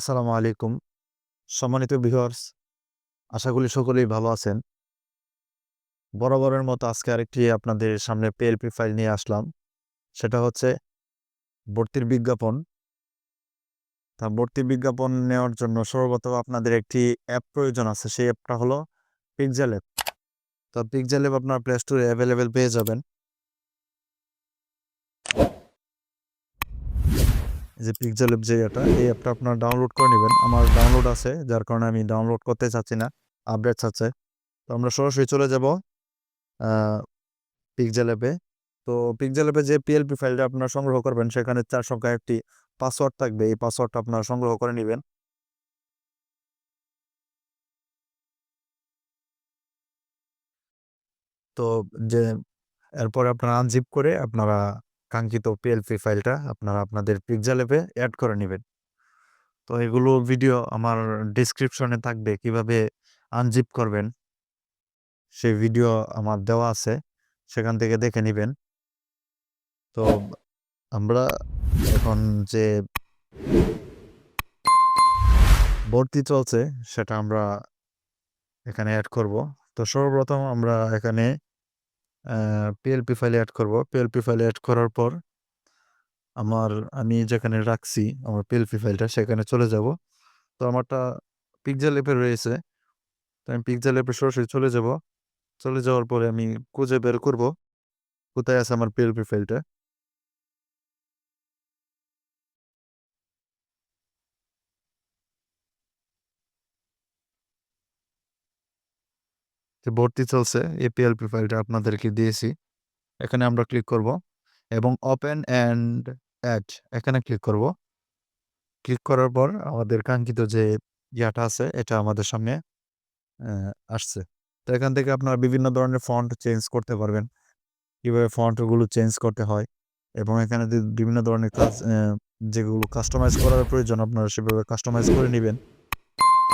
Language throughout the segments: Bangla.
আসসালামু আলাইকুম। সম্মানিত ভিউয়ার্স, আশা করি সকলেই ভালো আছেন। বরাবরের মতো আজকে আরেকটি আপনাদের সামনে PLP ফাইল নিয়ে আসলাম। সেটা হচ্ছে ভর্তির বিজ্ঞাপন। তা ভর্তির বিজ্ঞাপন নেওয়ার জন্য সর্বপ্রথম আপনাদের একটি অ্যাপ প্রয়োজন আছে। সেই অ্যাপটা হলো পিক্সেল অ্যাপ। তো পিক্সেল অ্যাপ আপনার প্লে স্টোরে অ্যাভেলেবেল পেয়ে যাবেন। যে পিক্সেল অ্যাপ যে এটা, এই অ্যাপটা আপনার ডাউনলোড করে নিবেন। আমার ডাউনলোড আছে, যার কারণে আমি ডাউনলোড করতে চাচ্ছি না। আপডেট চাচ্ছে। তো আমরা সরাসরি চলে যাব আ পিক্সেল অ্যাপে। তো পিক্সেল অ্যাপে যে PLP ফাইলটা আপনার সংগ্রহ করবেন সেখানে চার সংখ্যার একটি পাসওয়ার্ড থাকবে। এই পাসওয়ার্ডটা আপনার সংগ্রহ করে নিবেন। তো যে এরপরে আপনারা আনজিপ করে আপনারা কাঙ্ক্ষিত PLP ফাইলটা আপনারা আপনাদের পিক্সেল অ্যাপে এড করে নেবেন তো এগুলো ভিডিও আমার ডিসক্রিপশনে থাকবে কীভাবে আনজিপ করবেন। সেই ভিডিও আমার দেওয়া আছে। সেখান থেকে দেখে নেবেন তো আমরা এখন যে ভর্তি চলছে, সেটা আমরা এখানে অ্যাড করব। তো সর্বপ্রথম আমরা এখানে আ ফাইলে অ্যাড করব। পিএলপি ফাইলে অ্যাড করার পর আমার, আমি যেখানে রাখছি, আমার পিএলপি ফাইলটা সেখানে চলে যাব। তো আমারটা পিকজেল অ্যাপে রয়েছে। তো আমি পিকজেল অ্যাপে সরাসরি চলে যাব। চলে যাওয়ার পরে আমি খুঁজে বের করব কোথায় আছে আমার পিএলপি ফাইলটা। যে ভর্তি চলছে এই PLP ফাইলটা আপনাদেরকে দিয়েছি। এখানে আমরা ক্লিক করব এবং ওপেন অ্যান্ড অ্যাড এখানে ক্লিক করব। ক্লিক করার পর আমাদের কাঙ্ক্ষিত যে ইয়াটা আছে, এটা আমাদের সামনে আসছে। তো এখান থেকে আপনারা বিভিন্ন ধরনের ফন্ট চেঞ্জ করতে পারবেন। কীভাবে ফন্টগুলো চেঞ্জ করতে হয় এবং এখানে বিভিন্ন ধরনের কাজ যেগুলো কাস্টমাইজ করার প্রয়োজন, আপনারা সেভাবে কাস্টমাইজ করে নিবেন।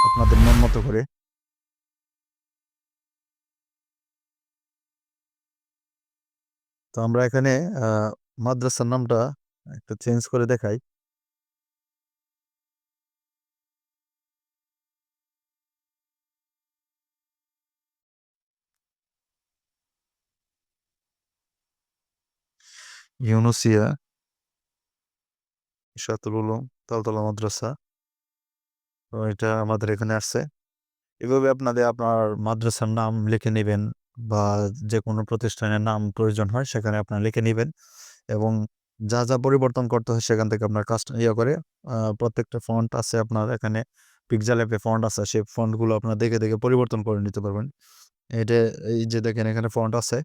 আপনাদের মন মতো করে। তো আমরা এখানে মাদ্রাসার নামটা একটু চেঞ্জ করে দেখাই। ইউনুসিয়া ইশরাতুল উলুম, তালতলা মাদ্রাসা। তো এটা আমাদের এখানে আসছে। এভাবে আপনাদের আপনার মাদ্রাসার নাম লিখে নিবেন বা যে কোনো প্রতিষ্ঠানের নাম প্রয়োজন হয় সেখানে আপনারা লিখে নিবেন এবং যা, যা পরিবর্তন করতে হয় সেখান থেকে আপনার কাস্ট ইয়ে করে প্রত্যেকটা ফন্ট আছে আপনার এখানে পিক্সেল অ্যাপে ফন্ট আছে সেই ফন্টগুলো আপনার দেখে, দেখে পরিবর্তন করে নিতে পারবেন। এটা এই যে দেখেন এখানে ফন্ট আছে।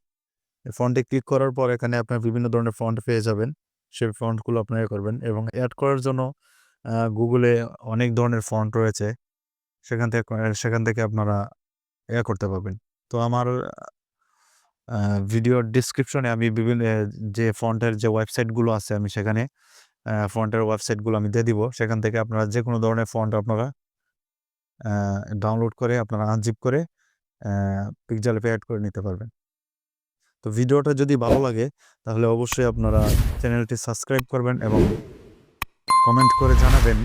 ফন্টে ক্লিক করার পর এখানে আপনার বিভিন্ন ধরনের ফন্ট পেয়ে যাবেন। সেই ফন্টগুলো আপনারা ইয়ে করবেন এবং অ্যাড করার জন্য গুগলে অনেক ধরনের ফন্ট রয়েছে। সেখান থেকে সেখান থেকে আপনারা ইয়া করতে পারবেন। তো আমার ভিডিওর ডেসক্রিপশনে আমি বিভিন্ন যে ফন্টের যে ওয়েবসাইটগুলো আছে আমি সেখানে ফন্টের ওয়েবসাইটগুলো আমি দিয়ে দিব। সেখান থেকে আপনারা যে কোনো ধরনের ফন্ট আপনারা ডাউনলোড করে আপনারা আনজিপ করে অ্যা পিক্সেল অ্যাপে এড করে নিতে পারবেন। তো ভিডিওটা যদি ভালো লাগে, তাহলে অবশ্যই আপনারা চ্যানেলটি সাবস্ক্রাইব করবেন এবং কমেন্ট করে জানাবেন।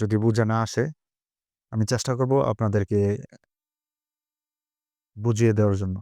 যদি বুঝে না আসে, আমি চেষ্টা করব আপনাদেরকে বুঝিয়ে দেওয়ার জন্য।